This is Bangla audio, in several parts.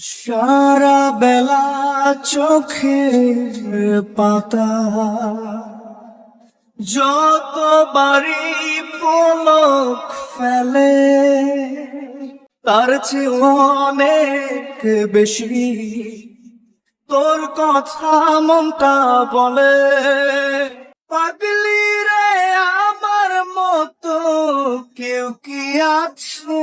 সারা বেলা চোখে পাতা। যতবারই পলক ফেলে, তার চেয়ে অনেক বেশি। তোর কথা মনটা বলে, পাগলি রে আমার মতো কেউ কি আছে?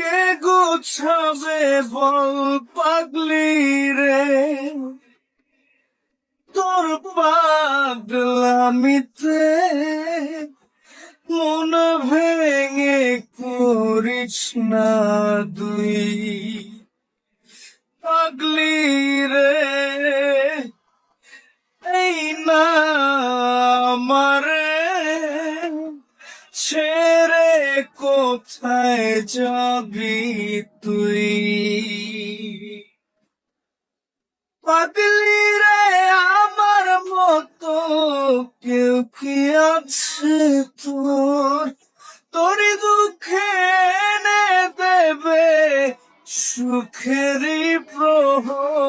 কে গোছাবে বল পাগলি রে? তোর পাগলামিতে মন ভেঙে করিস না দুই পাগলি রে, এই না আমারে কোথায় যাবি তুই? পাগলি রে, আমার মতো কেউ কি আছে তোর? তোরই দুঃখে এনে দেবে সুখেরই প্রহর।